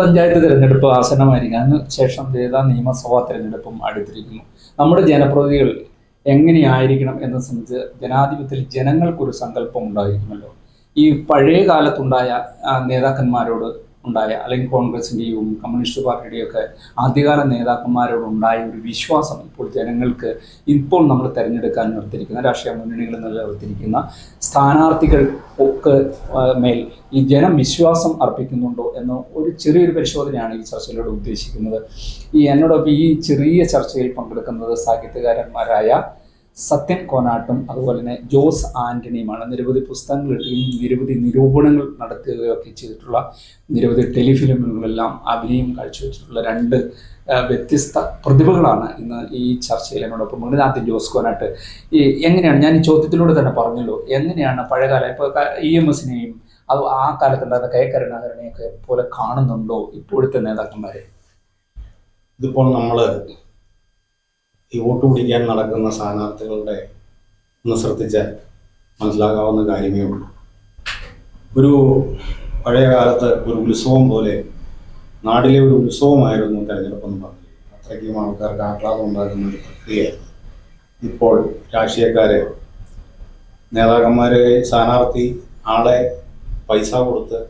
പഞ്ചായത്ത് തിരഞ്ഞെടുപ്പ് ആസന്നമായിരിക്കും. അതിന് ശേഷം ഏതാ നിയമസഭാ തിരഞ്ഞെടുപ്പും അടുത്തിരിക്കുന്നു. നമ്മുടെ ജനപ്രതിനിധികൾ എങ്ങനെയായിരിക്കണം എന്ന് സംബന്ധിച്ച് ജനാധിപത്യത്തിൽ ജനങ്ങൾക്കൊരു സങ്കല്പം ഉണ്ടായിരിക്കുമല്ലോ. ഈ പഴയ കാലത്തുണ്ടായ നേതാക്കന്മാരോട് ഉണ്ടായ അല്ലെങ്കിൽ കോൺഗ്രസിന്റെയും കമ്മ്യൂണിസ്റ്റ് പാർട്ടിയുടെയും ഒക്കെ ആദ്യകാല നേതാക്കന്മാരോടുണ്ടായ ഒരു വിശ്വാസം ഇപ്പോൾ ജനങ്ങൾക്ക് ഇപ്പോൾ നമ്മൾ തിരഞ്ഞെടുക്കാൻ നിർത്തിയിരിക്കുന്ന രാഷ്ട്രീയ മുന്നണികൾ നിലനിർത്തിയിരിക്കുന്ന സ്ഥാനാർത്ഥികൾ ഒക്കെ മേൽ ഈ ജനം വിശ്വാസം അർപ്പിക്കുന്നുണ്ടോ എന്ന ഒരു ചെറിയൊരു പരിശോധനയാണ് ഈ ചർച്ചയിലൂടെ ഉദ്ദേശിക്കുന്നത്. ഈ എന്നോടൊപ്പം ഈ ചെറിയ ചർച്ചയിൽ പങ്കെടുക്കുന്നത് സാഹിത്യകാരന്മാരായ സത്യൻ കോനാട്ടും അതുപോലെ തന്നെ ജോസ് ആന്റണിയുമാണ് നിരവധി പുസ്തകങ്ങൾ എഴുതുകയും നിരവധി നിരൂപണങ്ങൾ നടത്തുകയൊക്കെ ചെയ്തിട്ടുള്ള നിരവധി ടെലിഫിലിമുകളെല്ലാം അഭിനയം കാഴ്ചവെച്ചിട്ടുള്ള രണ്ട് വ്യത്യസ്ത പ്രതിഭകളാണ് ഇന്ന് ഈ ചർച്ചയിൽ എന്നോടൊപ്പം. ആദ്യം ജോസ് കോനാട്ട്. ഈ എങ്ങനെയാണ്? ഞാൻ ഈ ചോദ്യത്തിലൂടെ തന്നെ പറഞ്ഞല്ലോ. എങ്ങനെയാണ് പഴയകാല ഇപ്പോൾ ഇ എം എസിനെയും അത് ആ കാലത്തുണ്ടായിരുന്ന കെ കരുണാകരനെയൊക്കെ പോലെ കാണുന്നുണ്ടോ ഇപ്പോഴത്തെ നേതാക്കന്മാരെ? ഇതിപ്പോൾ നമ്മൾ ഈ വോട്ട് പിടിക്കാൻ നടക്കുന്ന സ്ഥാനാർത്ഥികളുടെ ഒന്ന് ശ്രദ്ധിച്ചാൽ മനസ്സിലാകാവുന്ന കാര്യമേ ഉള്ളൂ. ഒരു പഴയ കാലത്ത് ഒരു ഉത്സവം പോലെ നാട്ടിലെ ഒരു ഉത്സവമായിരുന്നു തെരഞ്ഞെടുപ്പെന്ന് പറഞ്ഞു അത്രയ്ക്കും ആൾക്കാർക്ക് ആഹ്ലാദം ഉണ്ടാകുന്ന ഒരു പ്രക്രിയയായിരുന്നു. ഇപ്പോൾ രാഷ്ട്രീയക്കാരെ നേതാക്കന്മാരെ സ്ഥാനാർത്ഥി ആളെ പൈസ കൊടുത്ത്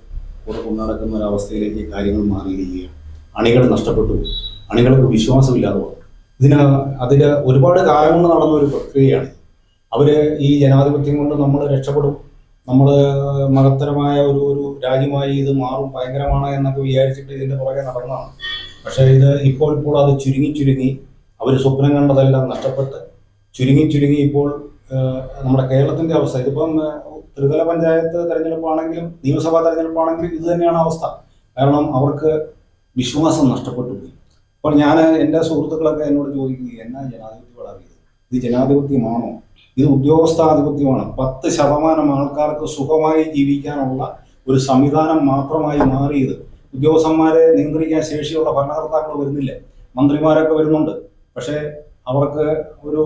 കൂടെ കൊണ്ടുനടക്കുന്ന ഒരു അവസ്ഥയിലേക്ക് കാര്യങ്ങൾ മാറിയിരിക്കുകയാണ്. അണികൾ നഷ്ടപ്പെട്ടു. അണികൾക്ക് വിശ്വാസമില്ലാതെ പോകും ഇതിന് അതിൽ ഒരുപാട് കാലം കൊണ്ട് നടന്ന ഒരു പ്രക്രിയയാണ്. അവർ ഈ ജനാധിപത്യം കൊണ്ട് നമ്മൾ രക്ഷപ്പെടും. നമ്മൾ മഹത്തരമായ ഒരു ഒരു രാജ്യമായി ഇത് മാറും ഭയങ്കരമാണ് എന്നൊക്കെ വിചാരിച്ചിട്ട് ഇതിന്റെ പുറകെ നടന്നതാണ്. പക്ഷേ ഇത് ഇപ്പോൾ ഇപ്പോൾ അത് ചുരുങ്ങി ചുരുങ്ങി അവർ സ്വപ്നം കണ്ടതെല്ലാം നഷ്ടപ്പെട്ട് ചുരുങ്ങി ചുരുങ്ങി ഇപ്പോൾ നമ്മുടെ കേരളത്തിന്റെ അവസ്ഥ. ഇതിപ്പം ത്രിതല പഞ്ചായത്ത് തെരഞ്ഞെടുപ്പാണെങ്കിലും നിയമസഭാ തെരഞ്ഞെടുപ്പാണെങ്കിലും ഇത് തന്നെയാണ് അവസ്ഥ. കാരണം അവർക്ക് വിശ്വാസം നഷ്ടപ്പെട്ടു പോയി. അപ്പോൾ ഞാൻ എന്റെ സുഹൃത്തുക്കളൊക്കെ എന്നോട് ചോദിക്കുക എന്നാ ജനാധിപത്യ വളറിയത് ഇത് ജനാധിപത്യമാണോ? ഇത് ഉദ്യോഗസ്ഥാധിപത്യമാണ്? പത്ത് ശതമാനം ആൾക്കാർക്ക് സുഖമായി ജീവിക്കാനുള്ള ഒരു സംവിധാനം മാത്രമായി മാറിയത്. ഉദ്യോഗസ്ഥന്മാരെ നിയന്ത്രിക്കാൻ ശേഷിയുള്ള ഭരണകർത്താക്കൾ വരുന്നില്ല. മന്ത്രിമാരൊക്കെ വരുന്നുണ്ട്. പക്ഷേ അവർക്ക് ഒരു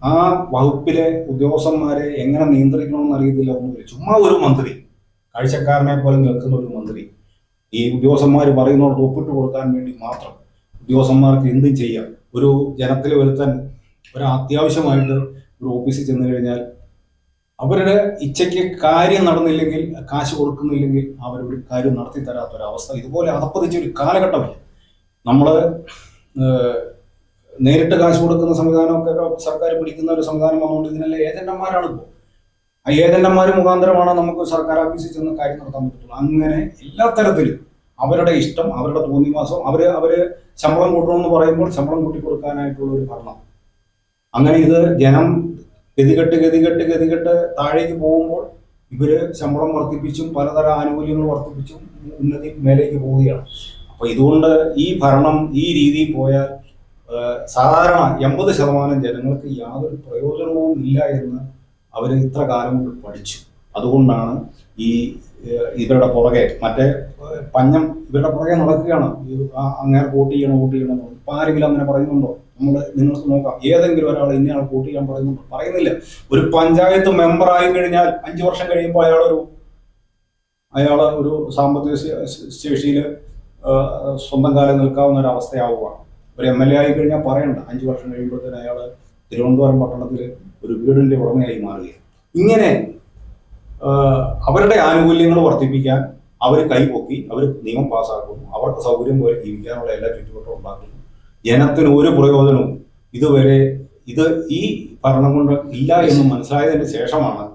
ആ വകുപ്പിലെ ഉദ്യോഗസ്ഥന്മാരെ എങ്ങനെ നിയന്ത്രിക്കണമെന്ന് അറിയത്തില്ല ഒന്നുമില്ല ചുമ്മാ ഒരു മന്ത്രി കാഴ്ചക്കാരനെ പോലെ നിൽക്കുന്ന ഒരു മന്ത്രി. ഈ ഉദ്യോഗസ്ഥന്മാർ പറയുന്നവർക്ക് ഒപ്പിട്ട് കൊടുക്കാൻ വേണ്ടി മാത്രം ഉദ്യോഗസ്ഥന്മാർക്ക് എന്തും ചെയ്യാം. ഒരു ജനത്തിൽ വരുത്താൻ ഒരു അത്യാവശ്യമായിട്ട് ഒരു ഓഫീസിൽ ചെന്ന് കഴിഞ്ഞാൽ അവരുടെ ഇച്ഛയ്ക്ക് കാര്യം നടന്നില്ലെങ്കിൽ കാശ് കൊടുക്കുന്നില്ലെങ്കിൽ അവരൊരു കാര്യം നടത്തി തരാത്ത ഒരു അവസ്ഥ ഇതുപോലെ അതപ്പതിച്ച ഒരു കാലഘട്ടമില്ല. നമ്മൾ നേരിട്ട് കാശ് കൊടുക്കുന്ന സംവിധാനമൊക്കെ സർക്കാർ പിടിക്കുന്ന ഒരു സംവിധാനം വന്നുകൊണ്ട് ഇതിനെല്ലാം ഏജന്റന്മാരാണ് ഇപ്പോൾ ആ ഏജന്റന്മാർ മുഖാന്തരമാണ് നമുക്ക് സർക്കാർ ഓഫീസിൽ ചെന്ന് കാര്യം നടത്താൻ പറ്റത്തുള്ളൂ? അങ്ങനെ എല്ലാ തരത്തിലും അവരുടെ ഇഷ്ടം അവരുടെ തോന്നിവാസം അവർ അവർ ശമ്പളം കൂട്ടണമെന്ന് പറയുമ്പോൾ ശമ്പളം കൂട്ടി കൊടുക്കാനായിട്ടുള്ള ഒരു ഭരണം. അങ്ങനെ ഇത് ജനം ഗതികെട്ട് ഗതികെട്ട് ഗതികെട്ട് താഴേക്ക് പോകുമ്പോൾ ഇവർ ശമ്പളം വർദ്ധിപ്പിച്ചും പലതരം ആനുകൂല്യങ്ങൾ വർദ്ധിപ്പിച്ചും ഉന്നതി മേലേക്ക് പോവുകയാണ്. അപ്പൊ ഇതുകൊണ്ട് ഈ ഭരണം ഈ രീതിയിൽ പോയാൽ സാധാരണ എൺപത് ശതമാനം ജനങ്ങൾക്ക് യാതൊരു പ്രയോജനവും ഇല്ല എന്ന് അവർ ഇത്ര കാലം കൊണ്ട് പഠിച്ചു. അതുകൊണ്ടാണ് ഈ ഇവരുടെ പുറകെ. മറ്റേ പഞ്ഞം ഇവരുടെ പുറകെ നടക്കുകയാണ്. അങ്ങനെ വോട്ട് ചെയ്യണം വോട്ട് ചെയ്യണം. ഇപ്പൊ ആരെങ്കിലും അങ്ങനെ പറയുന്നുണ്ടോ? നമ്മൾ നിങ്ങൾക്ക് നോക്കാം. ഏതെങ്കിലും ഒരാൾ ഇന്നയാൾ വോട്ട് ചെയ്യാൻ പറയുന്നുണ്ടോ? പറയുന്നില്ല. ഒരു പഞ്ചായത്ത് മെമ്പർ ആയി കഴിഞ്ഞാൽ അഞ്ചു വർഷം കഴിയുമ്പോൾ അയാളൊരു അയാൾ ഒരു സാമ്പത്തിക ശേഷിയിൽ സ്വന്തം കാലം നിൽക്കാവുന്ന ഒരു അവസ്ഥയാവുകയാണ്. ഒരു എം എൽ എ ആയി കഴിഞ്ഞാൽ പറയണ്ട. അഞ്ചു വർഷം കഴിയുമ്പോഴത്തേന് അയാൾ തിരുവനന്തപുരം പട്ടണത്തിൽ ഒരു വീടിന്റെ ഉടമയായി മാറുകയാണ്. ഇങ്ങനെ അവരുടെ ആനുകൂല്യങ്ങൾ വർദ്ധിപ്പിക്കാൻ അവർ കൈപൊക്കി അവർ നിയമം പാസ്സാക്കുന്നു അവർക്ക് സൗകര്യം പോലെ ജീവിക്കാനുള്ള എല്ലാ ചുറ്റുപാടും ഉണ്ടാക്കുന്നു. ജനത്തിന് ഒരു പ്രയോജനവും ഇതുവരെ ഇത് ഈ ഭരണം കൊണ്ട് ഇല്ല എന്ന് മനസ്സിലായതിന് ശേഷമാണ്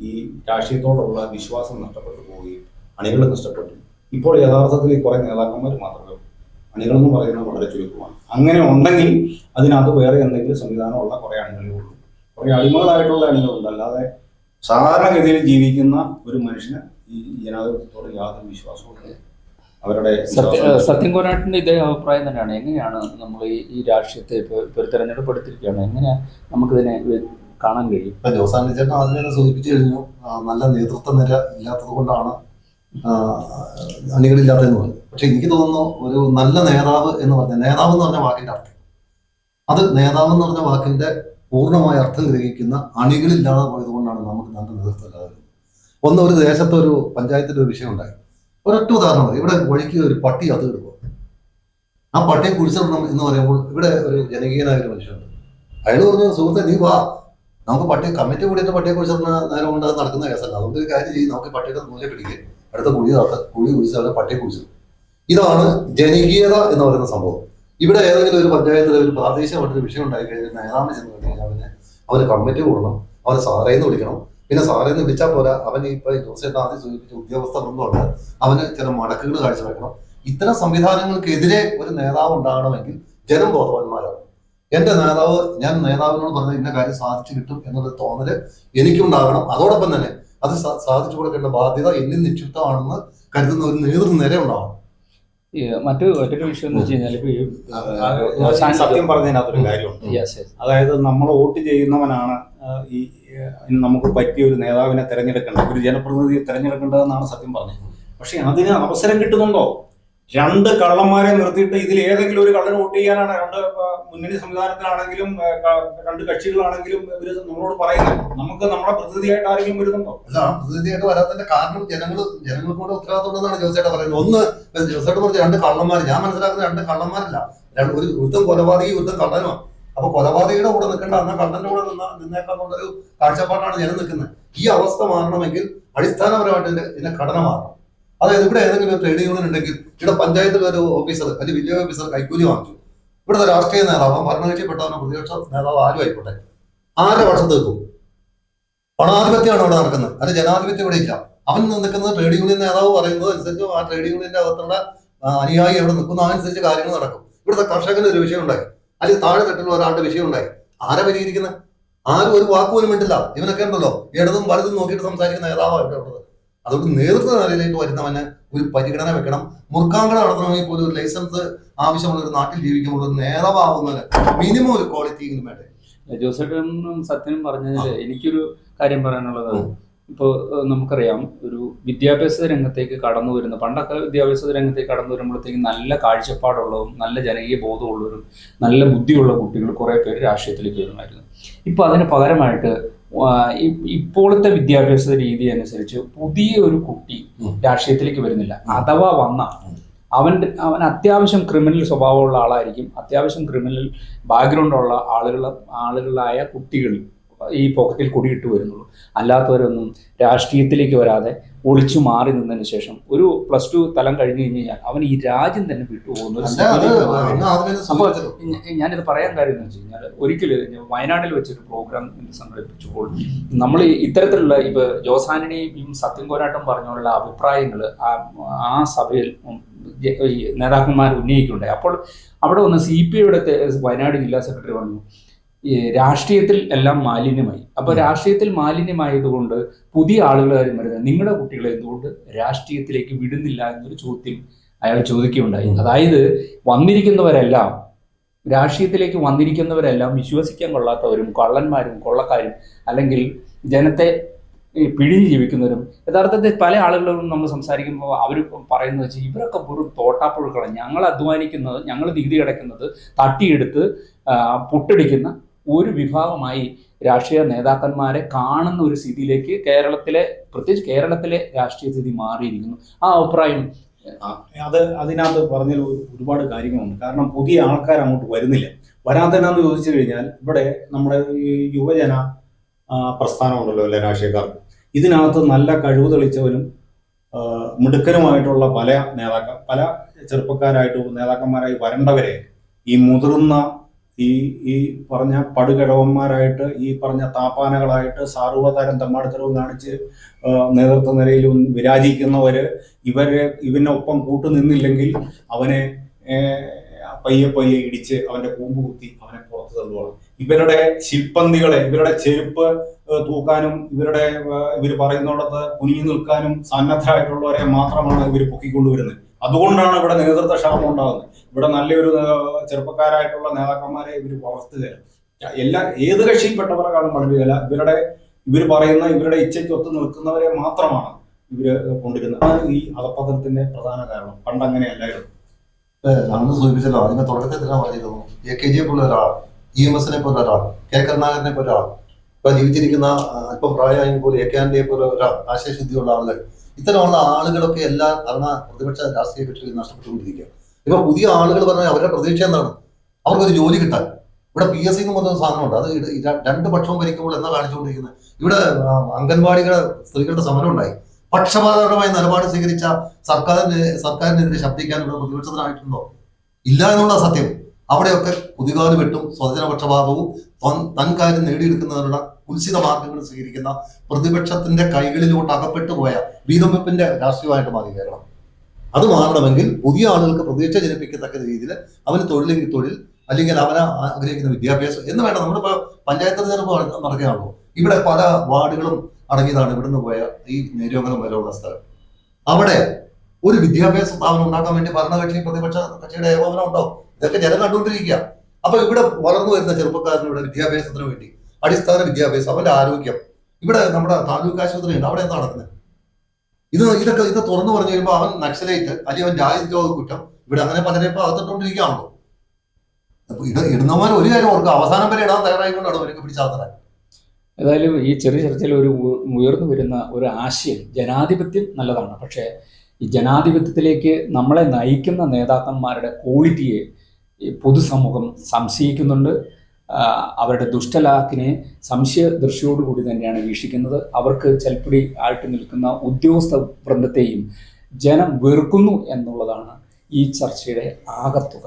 ഈ രാഷ്ട്രീയത്തോടുള്ള വിശ്വാസം നഷ്ടപ്പെട്ടു പോവുകയും അണികൾ നഷ്ടപ്പെട്ടു. ഇപ്പോൾ യഥാർത്ഥത്തിൽ ഈ കുറെ നേതാക്കന്മാർ മാത്രമേ അണികളെന്ന് പറയുന്നത് വളരെ ചുരുക്കമാണ്. അങ്ങനെ ഉണ്ടെങ്കിൽ അതിനകത്ത് വേറെ എന്തെങ്കിലും സംവിധാനമുള്ള കുറെ അണികളേ ഉള്ളൂ. കുറെ അടിമകളായിട്ടുള്ള അണികളുണ്ട്. അല്ലാതെ സാധാരണഗതിയിൽ ജീവിക്കുന്ന ഒരു മനുഷ്യന് ഈ ജനാധിപത്യത്തോട് യാതൊരു വിശ്വാസവും അവരുടെ സത്യ കോനാട്ടിന്റെ ഇതേ അഭിപ്രായം തന്നെയാണ്. എങ്ങനെയാണ് നമ്മൾ ഈ ഈ രാഷ്ട്രീയത്തെ ഇപ്പോൾ ഒരു തെരഞ്ഞെടുപ്പ് എടുത്തിരിക്കുകയാണ് എങ്ങനെയാ നമുക്കിതിനെ കാണാൻ കഴിയും? ഇപ്പൊ ജോസാൻ ചേട്ടൻ അതിനെ തന്നെ സൂചിപ്പിച്ചു കഴിഞ്ഞു നല്ല നേതൃത്വ നിര ഇല്ലാത്തത് കൊണ്ടാണ് അണികളില്ലാത്തതെന്ന് പറഞ്ഞു. പക്ഷെ എനിക്ക് തോന്നുന്നു ഒരു നല്ല നേതാവ് എന്ന് പറഞ്ഞ നേതാവ് എന്ന് പറഞ്ഞ വാക്കിന്റെ അർത്ഥം. അത് നേതാവ് എന്ന് പറഞ്ഞ വാക്കിന്റെ പൂർണമായ അർത്ഥം ഗ്രഹിക്കുന്ന അണികളില്ലാതെ പോയത് കൊണ്ടാണ് നമുക്ക് നല്ല നേതൃത്വം ഇല്ലാതെ ഒന്ന് ഒരു ദേശത്തെ ഒരു പഞ്ചായത്തിന്റെ ഒരു വിഷയം ഉണ്ടായി. ഒരൊറ്റ ഉദാഹരണം മതി ഇവിടെ വഴിക്ക് ഒരു പട്ടി അത് കിടക്കുക ആ പട്ടിയെ കുഴിച്ചിടണം എന്ന് പറയുമ്പോൾ ഇവിടെ ഒരു ജനകീയനായ ഒരു മനുഷ്യനുണ്ട്. അയാൾ പറഞ്ഞു സുഹൃത്തെ നീ വാ. നമുക്ക് പട്ടി കമ്മിറ്റി കൂടിയിട്ട് പട്ടിയെ കുഴിച്ചിടുന്ന നേരം കൊണ്ട് അത് നടക്കുന്ന കേസല്ല. അതുകൊണ്ട് ഒരു കാര്യം ചെയ്യും. നമുക്ക് പട്ടിയുടെ മൂല്യം പിടിക്കുക അടുത്ത കുഴി താത്ത കുഴി കുഴിച്ച് അവരെ പട്ടിയെ കുഴിച്ചിടും. ഇതാണ് ജനകീയത എന്ന് പറയുന്ന സംഭവം. ഇവിടെ ഏതെങ്കിലും ഒരു പഞ്ചായത്തിൽ ഒരു പ്രാദേശികമായിട്ടൊരു വിഷയം ഉണ്ടായി കഴിഞ്ഞാൽ നേതാവിന് ചെന്ന് കഴിഞ്ഞാൽ അവന് അവന് കമ്മിറ്റി കൂടണം. അവന് സാറേന്ന് വിളിക്കണം. പിന്നെ സാറേന്ന് വിളിച്ചാൽ പോരാ. അവൻ ഇപ്പൊ ജോസേട്ടൻ ആദ്യം സൂചിപ്പിച്ച ഉദ്യോഗസ്ഥ വൃന്ദമുണ്ട് അവന് ചില മടക്കുകൾ കാഴ്ചവെക്കണം. ഇത്തരം സംവിധാനങ്ങൾക്കെതിരെ ഒരു നേതാവ് ഉണ്ടാകണമെങ്കിൽ ജനം ബോധവാന്മാരാണ്. എന്റെ നേതാവ് ഞാൻ നേതാവിനോട് പറഞ്ഞ ഇന്ന കാര്യം സാധിച്ചു കിട്ടും എന്നൊരു തോന്നൽ എനിക്കുണ്ടാകണം. അതോടൊപ്പം തന്നെ അത് സാധിച്ചു കൊടുക്കേണ്ട ബാധ്യത എന്നിൽ നിക്ഷിപ്തമാണെന്ന് കരുതുന്ന ഒരു നേതൃനിര ഉണ്ടാവണം മറ്റു മറ്റൊരു വിഷയം എന്ന് വെച്ച് കഴിഞ്ഞാൽ ഇപ്പൊ ഈ, ഞാൻ സാൻ- സത്യം പറഞ്ഞതിനകത്തൊരു കാര്യമുണ്ട്. അതായത് നമ്മൾ വോട്ട് ചെയ്യുന്നവനാണ് ഈ നമുക്ക് പറ്റിയ ഒരു നേതാവിനെ തിരഞ്ഞെടുക്കേണ്ടത് ഒരു ജനപ്രതിനിധിയെ തിരഞ്ഞെടുക്കേണ്ടതെന്നാണ് സത്യം പറഞ്ഞത്. പക്ഷെ അതിന് അവസരം കിട്ടുന്നുണ്ടോ? രണ്ട് കള്ളന്മാരെ നിർത്തിയിട്ട് ഇതിൽ ഏതെങ്കിലും ഒരു കള്ളന് വോട്ട് ചെയ്യാനാണ് രണ്ട് മുന്നണി സംവിധാനത്തിലാണെങ്കിലും രണ്ട് കക്ഷികളാണെങ്കിലും ഇവർ നമ്മളോട് പറയുന്നത്. നമുക്ക് നമ്മുടെ പ്രതിനിധിയായിട്ട് ആരെങ്കിലും വരുന്നുണ്ടോ? അല്ല പ്രതിനിധിയായിട്ട് വരാത്തതിന്റെ കാരണം ജനങ്ങൾ ജനങ്ങൾക്ക് കൂടെ ഉത്തരവാദിത്വം ഉണ്ടെന്നാണ് ജോസേട്ട പറയുന്നത്. ഒന്ന് ജോസേട്ട പറഞ്ഞ രണ്ട് കള്ളന്മാർ ഞാൻ മനസ്സിലാക്കുന്ന രണ്ട് കള്ളന്മാരല്ല. ഒരു യുദ്ധം കൊലപാതകി യുദ്ധം കള്ളനുമാണ് അപ്പൊ കൊലപാതകിയുടെ കൂടെ നിൽക്കേണ്ട അന്ന കള്ളന്റെ കൂടെ നിന്ന നിന്നേക്കാന്നുള്ളൊരു കാഴ്ചപ്പാടാണ് ജനം നിൽക്കുന്നത്. ഈ അവസ്ഥ മാറണമെങ്കിൽ അടിസ്ഥാനപരമായിട്ട് ഇതിന്റെ ഘടന മാറണം. അതായത് ഇവിടെ ഏതെങ്കിലും ട്രേഡ് യൂണിയൻ ഉണ്ടെങ്കിൽ ഇവിടെ പഞ്ചായത്തിലൊരു ഓഫീസർ അല്ലെങ്കിൽ വില്ലേജ് ഓഫീസർ കൈക്കൂലി വാങ്ങിച്ചു. ഇവിടുത്തെ രാഷ്ട്രീയ നേതാവ് ഭരണകക്ഷിപ്പെട്ടവനോ പ്രതിപക്ഷ നേതാവ് ആരും ആയിക്കോട്ടെ. ആരുടെ പക്ഷത്ത് നിൽക്കും? പണാധിപത്യമാണ് ഇവിടെ നടക്കുന്നത്. അത് ജനാധിപത്യം ഇവിടെ ഇല്ല. അവൻ നിൽക്കുന്നത് ട്രേഡ് യൂണിയൻ നേതാവ് പറയുന്നത് അനുസരിച്ച് ആ ട്രേഡ് യൂണിയന്റെ അകത്തുള്ള അനുയായി എവിടെ നിൽക്കുന്നു. അതനുസരിച്ച് കാര്യങ്ങൾ നടക്കും. ഇവിടുത്തെ കർഷകന് ഒരു വിഷയം ഉണ്ടായി. അല്ലെങ്കിൽ താഴെ തട്ടിലുള്ള ഒരാളുടെ വിഷയം ഉണ്ടായി. ആരെ പരിഹരിക്കുന്നത്? ആരും ഒരു വാക്കുപോലും മിണ്ടില്ല. ഇവനൊക്കെ ഉണ്ടല്ലോ. ഇടതും വലതും നോക്കിയിട്ട് സംസാരിക്കുന്ന നേതാവാണ് ഇവിടെ ഉള്ളത്. അതുകൊണ്ട് നേതൃത്വ നിലയിലേക്ക് വരുന്നവന് ഒരു പരിഗണന വെക്കണം. മുർക്കാങ്കട നടത്തണമെങ്കിൽ പോലും ഒരു ലൈസൻസ് ആവശ്യമുള്ള ഒരു നാട്ടിൽ ജീവിക്കുമ്പോൾ ഒരു നേതാവാകുന്നതിന് മിനിമം ഒരു ക്വാളിറ്റി വേണ്ടേ? ജോസഫും സത്യനും പറഞ്ഞതിൽ എനിക്കൊരു കാര്യം പറയാനുള്ളത്. ഇപ്പോൾ നമുക്കറിയാം ഒരു വിദ്യാഭ്യാസ രംഗത്തേക്ക് കടന്നു വരുന്ന പണ്ടൊക്കെ വിദ്യാഭ്യാസ രംഗത്തേക്ക് കടന്നു വരുമ്പോഴത്തേക്ക് നല്ല കാഴ്ചപ്പാടുള്ളതും നല്ല ജനകീയ ബോധമുള്ളവരും നല്ല ബുദ്ധിയുള്ള കുട്ടികൾ കുറേ പേര് രാഷ്ട്രീയത്തിലേക്ക് വരുമായിരുന്നു. ഇപ്പോൾ അതിന് പകരമായിട്ട് ഇപ്പോഴത്തെ വിദ്യാഭ്യാസ രീതി അനുസരിച്ച് പുതിയ ഒരു കുട്ടി. രാഷ്ട്രീയത്തിലേക്ക് വരുന്നില്ല. അഥവാ വന്ന അവൻ അവൻ അത്യാവശ്യം ക്രിമിനൽ സ്വഭാവമുള്ള ആളായിരിക്കും. അത്യാവശ്യം ക്രിമിനൽ ബാക്ക്ഗ്രൗണ്ട് ഉള്ള ആളുകൾ ആളുകളായ കുട്ടികൾ ഈ പോക്കറ്റിൽ കുടിയിട്ട് വരുന്നുള്ളൂ. അല്ലാത്തവരൊന്നും രാഷ്ട്രീയത്തിലേക്ക് വരാതെ ഒളിച്ചു മാറി നിന്നതിന് ശേഷം ഒരു പ്ലസ് ടു തലം കഴിഞ്ഞു കഴിഞ്ഞാൽ അവൻ ഈ രാജ്യം തന്നെ വിട്ടുപോകുന്ന അപ്പോൾ ഞാനിത് പറയാൻ കാര്യം എന്ന് വെച്ച് കഴിഞ്ഞാൽ ഒരിക്കലും വയനാട്ടിൽ വെച്ചൊരു പ്രോഗ്രാം സംഘടിപ്പിച്ചപ്പോൾ നമ്മൾ ഇത്തരത്തിലുള്ള ഇപ്പൊ ജോസാനിനെയും സത്യം പോരാട്ടം പറഞ്ഞുള്ള അഭിപ്രായങ്ങൾ ആ സഭയിൽ നേതാക്കന്മാർ ഉന്നയിക്കുന്നുണ്ടായി അപ്പോൾ അവിടെ വന്ന് സി പി ഐയുടെ വയനാട് ജില്ലാ സെക്രട്ടറി പറഞ്ഞു ഈ രാഷ്ട്രീയത്തിൽ എല്ലാം മാലിന്യമായി. അപ്പൊ രാഷ്ട്രീയത്തിൽ മാലിന്യമായതുകൊണ്ട് പുതിയ ആളുകൾ കാര്യം വരുന്നത് നിങ്ങളുടെ കുട്ടികളെ എന്തുകൊണ്ട് രാഷ്ട്രീയത്തിലേക്ക് വിടുന്നില്ല എന്നൊരു ചോദ്യം അയാൾ ചോദിക്കുകയുണ്ടായി. അതായത് വന്നിരിക്കുന്നവരെല്ലാം രാഷ്ട്രീയത്തിലേക്ക് വന്നിരിക്കുന്നവരെല്ലാം വിശ്വസിക്കാൻ കൊള്ളാത്തവരും കള്ളന്മാരും കൊള്ളക്കാരും അല്ലെങ്കിൽ ജനത്തെ പിഴിഞ്ഞ് ജീവിക്കുന്നവരും യഥാർത്ഥത്തിൽ പല ആളുകളും നമ്മൾ സംസാരിക്കുമ്പോൾ അവർ പറയുന്നത് വെച്ചാൽ ഇവരൊക്കെ വെറും തോട്ടാപ്പുഴുക്കളാണ്. ഞങ്ങൾ അധ്വാനിക്കുന്നത് ഞങ്ങൾ നികുതി അടയ്ക്കുന്നത് തട്ടിയെടുത്ത് പുട്ടടിക്കുന്ന ഒരു വിഭാഗമായി രാഷ്ട്രീയ നേതാക്കന്മാരെ കാണുന്ന ഒരു സ്ഥിതിയിലേക്ക് കേരളത്തിലെ പ്രത്യേകിച്ച് കേരളത്തിലെ രാഷ്ട്രീയ സ്ഥിതി മാറിയിരിക്കുന്നു. ആ അഭിപ്രായം അത് അതിനകത്ത് പറഞ്ഞ ഒരുപാട് കാര്യങ്ങളുണ്ട്. കാരണം പുതിയ ആൾക്കാർ അങ്ങോട്ട് വരുന്നില്ല. വരാത്തതെന്നു ചോദിച്ചു കഴിഞ്ഞാൽ ഇവിടെ നമ്മുടെ ഈ യുവജന പ്രസ്ഥാനമുണ്ടല്ലോ അല്ലെ രാഷ്ട്രീയക്കാർക്ക്? ഇതിനകത്ത് നല്ല കഴിവ് തെളിച്ചവനും ആ, മിടുക്കനുമായിട്ടുള്ള പല നേതാക്കൾ പല ചെറുപ്പക്കാരായിട്ട് നേതാക്കന്മാരായി വരേണ്ടവരെ ഈ മുതിർന്ന ഈ ഈ പറഞ്ഞ പടുകിഴവന്മാരായിട്ട് ഈ പറഞ്ഞ താപ്പാനകളായിട്ട് സാർവതരം തെമ്മാടിത്തരവും കാണിച്ച് നേതൃത്വ നിരയിൽ വിരാജിക്കുന്നവർ ഇവരെ ഇവനൊപ്പം കൂട്ടുനിന്നില്ലെങ്കിൽ അവനെ പയ്യെ പയ്യെ ഇടിച്ച് അവന്റെ കൂമ്പ് കുത്തി അവനെ പുറത്ത് തള്ളുവാണ്. ഇവരുടെ ശില്പന്തികളെ ഇവരുടെ ചെരുപ്പ് തൂക്കാനും ഇവരുടെ ഇവർ പറയുന്നിടത്ത് കുനിഞ്ഞു നിൽക്കാനും സന്നദ്ധരായിട്ടുള്ളവരെ മാത്രമാണ് ഇവർ പൊക്കിക്കൊണ്ടുവരുന്നത്. അതുകൊണ്ടാണ് ഇവിടെ നേതൃത്വ ക്ഷാമം ഉണ്ടാകുന്നത്. ഇവിടെ നല്ലൊരു ചെറുപ്പക്കാരായിട്ടുള്ള നേതാക്കന്മാരെ ഇവർ വളർത്തുകയില്ല എല്ലാ ഏത് കക്ഷിയിൽപ്പെട്ടവരെക്കാളും വളരുകയില്ല ഇവരുടെ ഇവർ പറയുന്ന ഇവരുടെ ഇച്ഛയ്ക്ക് ഒത്തു നിൽക്കുന്നവരെ മാത്രമാണ് ഇവർ കൊണ്ടിരുന്നത്. അതാണ് ഈ അധപ്പതനത്തിന്റെ പ്രധാന കാരണം. പണ്ട് അങ്ങനെയല്ലായിരുന്നു നമ്മൾ സൂചിപ്പിച്ചല്ലോ. അതിന്റെ തുടക്കത്തിൽ തന്നെ പറഞ്ഞിരുന്നു. എ കെ ജിയെ പോലെ ഒരാൾ ഇ എം എസിനെ പോലെ ഒരാൾ കെ കരുണാകരനെ പോലെ ഒരാൾ ഇപ്പൊ ജീവിച്ചിരിക്കുന്ന അല്പം പ്രായമായ പോലെ എ കെ ആന്റണിയെ പോലെ ഒരാൾ ആശയശുദ്ധിയുള്ള ആളുകൾ ഇത്തരമുള്ള ആളുകളൊക്കെ എല്ലാ ഭരണ പ്രതിപക്ഷ രാഷ്ട്രീയ കക്ഷികളിൽ നഷ്ടപ്പെട്ടുകൊണ്ടിരിക്കുക ഇപ്പൊ പുതിയ ആളുകൾ പറഞ്ഞാൽ അവരുടെ പ്രതീക്ഷ എന്താണ്? അവർക്കൊരു ജോലി കിട്ടാൻ. ഇവിടെ പി എസ് സി എന്ന് പറഞ്ഞ സാധനമുണ്ട്. അത് രണ്ട് പക്ഷവും ഭരിക്കുമ്പോൾ എന്താ കാണിച്ചുകൊണ്ടിരിക്കുന്നത് ഇവിടെ അംഗൻവാടികളെ സ്ത്രീകളുടെ സമരം ഉണ്ടായി പക്ഷപാതപരമായ നിലപാട് സ്വീകരിച്ച സർക്കാരിന് സർക്കാരിനെതിരെ ശബ്ദിക്കാൻ ഇവിടെ പ്രതിപക്ഷത്തിനായിട്ടുണ്ടോ? ഇല്ല എന്നുള്ള സത്യം. അവിടെയൊക്കെ പുതുകാൽ വെട്ടും സ്വജനപക്ഷപാതവും തൻ- കാര്യം നേടിയെടുക്കുന്നതിനുള്ള കുൽസിത മാർഗങ്ങൾ സ്വീകരിക്കുന്ന പ്രതിപക്ഷത്തിന്റെ കൈകളിലോട്ട് അകപ്പെട്ടു പോയ വീതം വെപ്പിന്റെ രാഷ്ട്രീയമായിട്ട് മാറി കേരളം. അത് മാറണമെങ്കിൽ പുതിയ ആളുകൾക്ക് പ്രതീക്ഷ ജനിപ്പിക്കത്തക്ക രീതിയിൽ അവന് തൊഴിലെങ്കിൽ തൊഴിൽ അല്ലെങ്കിൽ അവനെ ആഗ്രഹിക്കുന്ന വിദ്യാഭ്യാസം എന്ന് വേണ്ട. നമ്മളിപ്പോ പഞ്ചായത്ത് തെരഞ്ഞെടുപ്പ് നടക്കുകയാണല്ലോ ഇവിടെ പല വാർഡുകളും അടങ്ങിയതാണ് ഇവിടുന്ന് പോയ ഈ നേര്യമംഗലം വരെയുള്ള സ്ഥലം. അവിടെ ഒരു വിദ്യാഭ്യാസ സ്ഥാപനം ഉണ്ടാക്കാൻ വേണ്ടി ഭരണകക്ഷി പ്രതിപക്ഷ കക്ഷിയുടെ ഏകോപനം ഉണ്ടോ? ഇതൊക്കെ ജനം കണ്ടുകൊണ്ടിരിക്കുക. അപ്പൊ ഇവിടെ വളർന്നു വരുന്ന ചെറുപ്പക്കാരന് ഇവിടെ വിദ്യാഭ്യാസത്തിന് വേണ്ടി അടിസ്ഥാന വിദ്യാഭ്യാസം അവന്റെ ആരോഗ്യം. ഇവിടെ നമ്മുടെ താലൂക്ക് ആശുപത്രി ഉണ്ട് അവിടെ എന്താ നടക്കുന്നത്? ഇത് ഇതൊക്കെ ഇത് തുറന്നു പറഞ്ഞു കഴിയുമ്പോൾ അവൻ നക്സലേറ്റ് അല്ലെങ്കിൽ അവൻ രാജ്യദ്രോഹ കുറ്റം ഇവിടെ അങ്ങനെ പലരെ ഇപ്പൊ അകത്തിട്ടുകൊണ്ടിരിക്കുകയാണല്ലോ. അപ്പൊ ഇത് ഇടുന്നവന്മാർ ഒരു കാര്യം ഓർക്കുക അവസാനം വരെ ഇടാൻ തയ്യാറായിക്കൊണ്ടാണ് അവരൊക്കെ പിടിച്ചാത്തത് ഏതായാലും ഈ ചെറിയ ചർച്ചയിൽ ഒരു ഉയർന്നു വരുന്ന ഒരു ആശയം ജനാധിപത്യം നല്ലതാണ്. പക്ഷേ ഈ ജനാധിപത്യത്തിലേക്ക് നമ്മളെ നയിക്കുന്ന നേതാക്കന്മാരുടെ ക്വാളിറ്റിയെ പൊതുസമൂഹം സംശയിക്കുന്നുണ്ട്. അവരുടെ ദുഷ്ടലാക്കിനെ സംശയ ദൃഷ്ടിയോടുകൂടി തന്നെയാണ് വീക്ഷിക്കുന്നത്. അവർക്ക് ചെൽപ്പടി ആയിട്ട് നിൽക്കുന്ന ഉദ്യോഗസ്ഥ വൃന്ദത്തെയും ജനം വെറുക്കുന്നു എന്നുള്ളതാണ് ഈ ചർച്ചയുടെ ആകത്തുക.